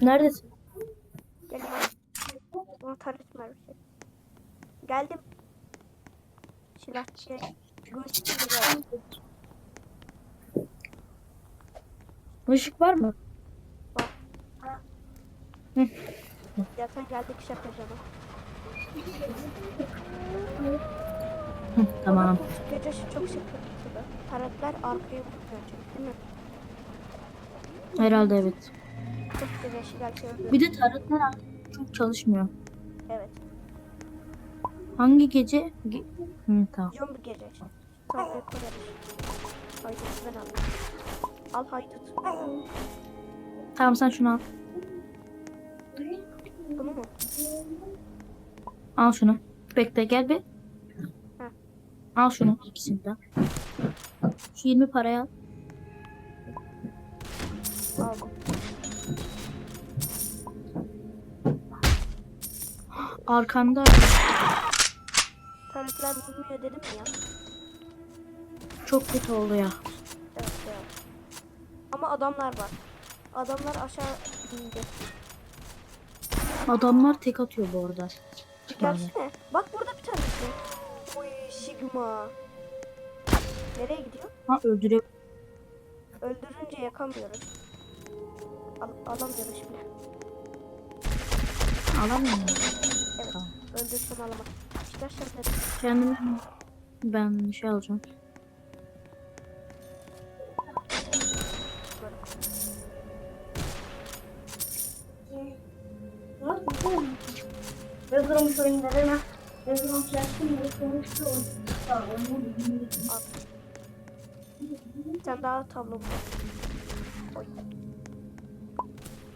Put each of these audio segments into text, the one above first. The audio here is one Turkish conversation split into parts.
Neredesin? Gel bana. Bunu tanıtma bir şey. Geldim. Silahçı. Şey, Işık var mı? Var. Hı. Ya sen geldik iş tamam. Gece çok sıkıntı. Taretler arkaya çünkü değil mi? Herhalde evet. Çok gece şikayetçi öldü. Bir de taretler artık çok çalışmıyor. Evet. Hangi gece? Ge- Hı, tamam. Zombi gece. Tabii koyarız. Haydut ben aldım. Al haydut. Tamam sen şunu al. Bunu mu? Al şunu. Bekle gel bir. Heh. Al şunu ikisini de. Şu 20 parayı al. Aldım. Arkanda Taretler vurmuyor dedim ya. çok kötü oldu ya. Evet evet. Ama adamlar var. Adamlar aşağı indi. Adamlar tek atıyor bu arada. Gelsene. Bak burada bir tanesi. Uy Sigma. Nereye gidiyor? Ha öldürüyor. Öldürünce yakamıyoruz. Al alamıyoruz şimdi. Alamıyor muyum? Evet. Tamam. Öldürsem alamam. Çıkarsan dedim. Kendime ben şey alacağım. Yazılmış oyunlarına yazılmış yaptım ve konuştu. Bir tane daha tablo bu. Oy.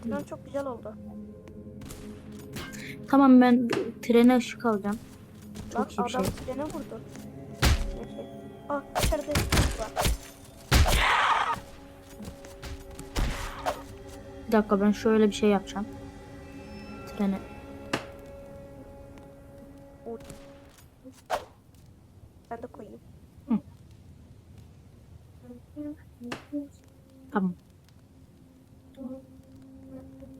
Tren çok güzel oldu. Tamam ben trene ışık alacağım. Çok iyi bir şey. adam trene vurdu. Neyse. Aa içeride bir var. Bir dakika ben şöyle bir şey yapacağım. Trene. Ben de koyayım. Tamam.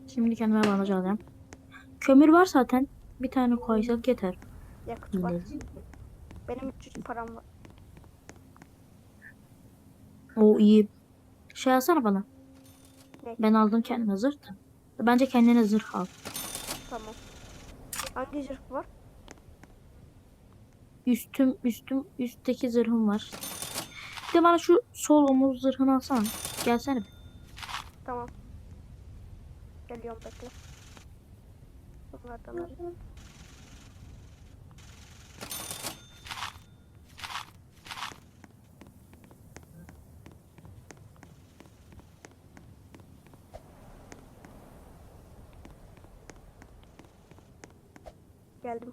Şimdi kendime bandaj alacağım. Kömür var zaten. Bir tane koysak yeter. Yakıt var. Benim 300 param var. O iyi. Şey alsana bana. Ne? Ben aldım kendime zırh da. Bence kendine zırh al. Tamam. Hangi zırh var? Üstüm üstüm üstteki zırhım var. Bir de bana şu sol omuz zırhını alsana. Gelsene. bir. Tamam. Geliyorum bekle. Bunlardan alayım. Geldim.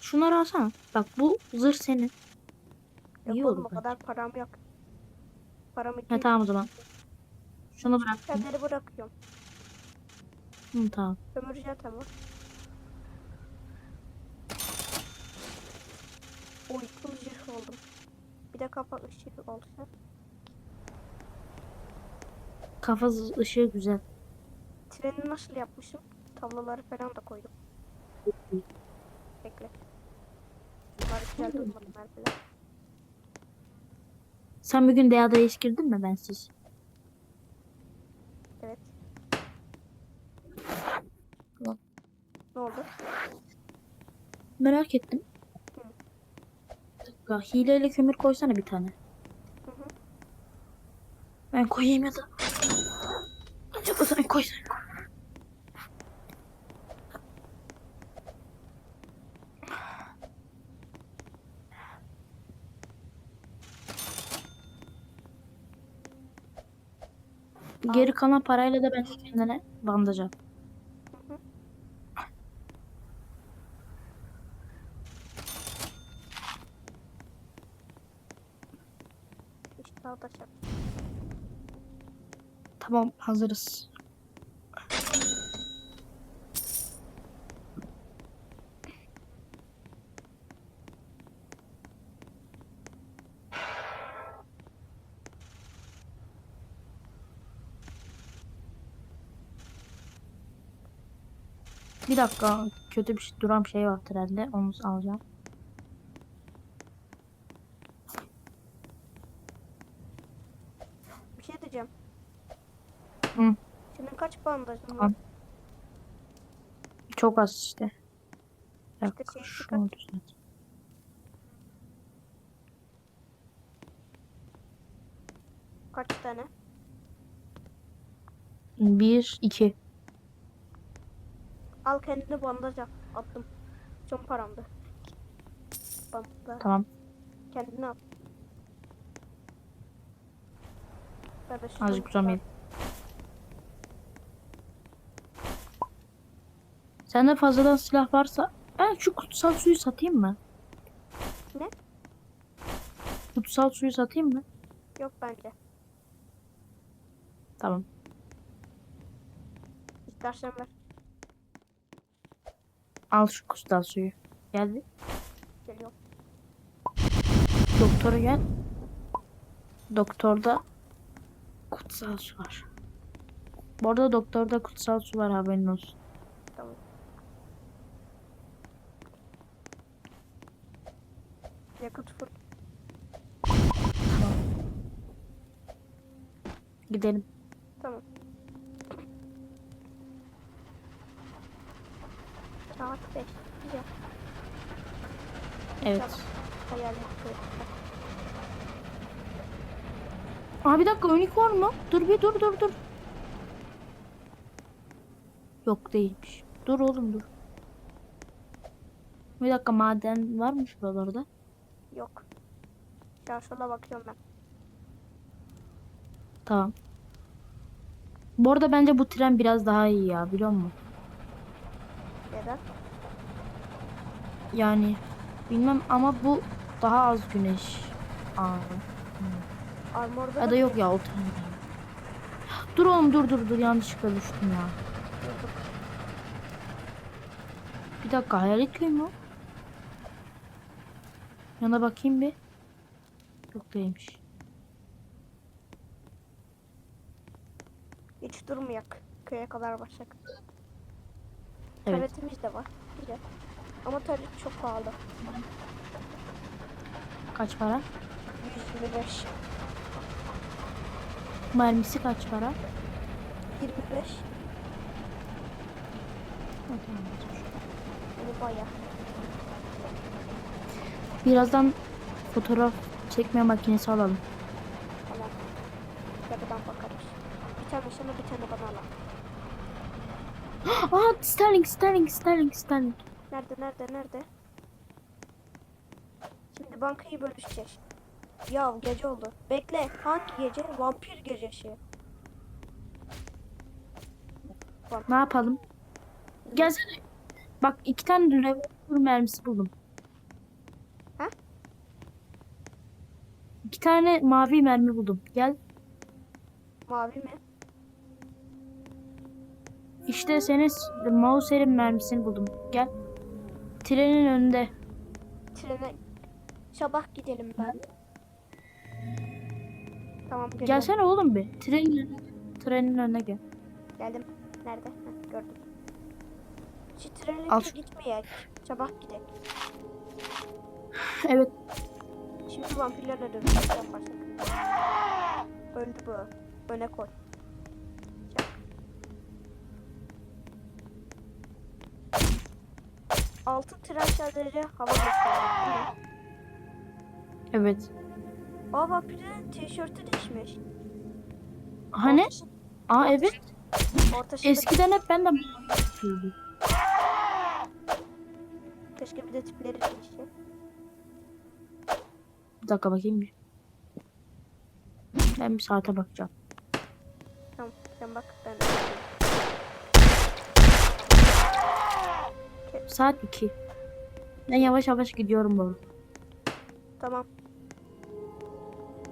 Şunları alsana. Bak bu zırh senin. Yok İyi oğlum olur o bence. kadar param yok. Paramı Ha tamam o zaman. Şunu bırak. Kendileri bırakıyorum. Hı, tamam. Var. Oy full zırh oldum. Bir de kafa ışığı olsa. Kafa ışığı güzel. Treni nasıl yapmışım? Tabloları falan da koydum. Bekle. Bunlar güzel durmadı mermiler. Sen bugün Deada'ya hiç girdin mi bensiz? Evet. Tamam. Ne oldu? Merak ettim. Bir dakika, hileyle kömür koysana bir tane. Hı hı. Ben koyayım ya da. Acaba sen koy. Geri kalan parayla da bence kendine bandaj al. Tamam hazırız. Bir dakika kötü bir şey, duran bir şey var trende. Onu alacağım. Bir şey diyeceğim. Hı. Senin kaç bandajın var? Çok az işte. Bir dakika şunu çıkar. düzelt. Kaç tane? Bir, iki. Al kendine bandaj. Attım. Son paramdı. Bandaj. Tamam. Kendine de şunu Azıcık uzamayayım. Sende fazladan silah varsa ben şu kutsal suyu satayım mı? Ne? Kutsal suyu satayım mı? Yok bence. Tamam. İstersen ver. Al şu kutsal suyu. Geldi. Geliyorum. Doktora gel. Doktorda kutsal su var. Bu arada doktorda kutsal su var haberin olsun. Tamam. Yakıt full. Gidelim. Tamam. Saat 5. Güzel. Evet. Hayal. Aa bir dakika unicorn mu? Dur bir dur dur dur. Yok değilmiş. Dur oğlum dur. Bir dakika maden var mı şuralarda? Yok. Ya şuna bakıyorum ben. Tamam. Bu arada bence bu tren biraz daha iyi ya biliyor musun? Neden? Yani bilmem ama bu daha az güneş. Aa. Armor'da Ya da yok ya o tren. Dur oğlum dur dur dur yanlışlıkla düştüm ya. Dur, dur. Bir dakika hayalet köy mü? Yana bakayım bir. Yok değilmiş. Hiç durmayak. Köye kadar başlayak. Evet. Taretimiz de var. Güzel. Ama taret çok pahalı. Kaç para? 125. Mermisi kaç para? 25. Ha, tamam. Yani bayağı. Birazdan fotoğraf çekme makinesi alalım. Tamam. Tepeden bakarız. Bir tane sana bir tane bana al. Aa Sterling Sterling Sterling Sterling. Nerede nerede nerede? Şimdi bankayı bölüşeceğiz. Ya gece oldu. Bekle. Hangi gece? Vampir gecesi. Ne yapalım? Gelsene. Bak iki tane revolver mermisi buldum. Ha? İki tane mavi mermi buldum. Gel. Mavi mi? İşte senin Mauser'in mermisini buldum. Gel. Trenin önünde. Trene sabah gidelim ben. Tamam geliyorum. Gelsene oğlum bir. Trenin. Trenin önüne gel. Geldim. Nerede? Heh, gördüm. Şu Al trenle şu- gitmeyek. Sabah gidelim. Evet. Şimdi vampirlerle dövüş yaparsak. Öldü bu. Öne koy. Altın sadece hava gösteriyor. Evet. Aa vampirin tişörtü değişmiş. Hani? Orta, Aa evet. orta Eskiden hep ben de yapıyordum. Keşke bir de tipleri değişse. Bir dakika bakayım bir. Ben bir saate bakacağım. Tamam sen bak ben Saat 2. Ben yavaş yavaş gidiyorum bu. Tamam.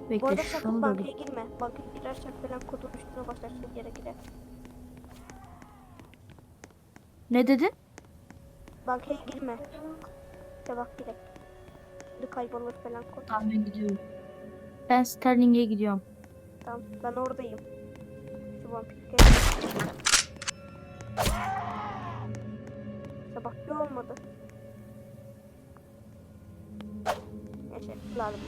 Bu Bekle arada sakın bankaya girme. Bankaya girersen falan kodun üstüne basarsın yere gider. Ne dedin? Bankaya girme. Bak direkt. Şimdi kaybolur falan kod. Tamam ben gidiyorum. Ben Sterling'e gidiyorum. Tamam ben oradayım. Şu vampir olmadı bak ne olmadı. Neyse lazım.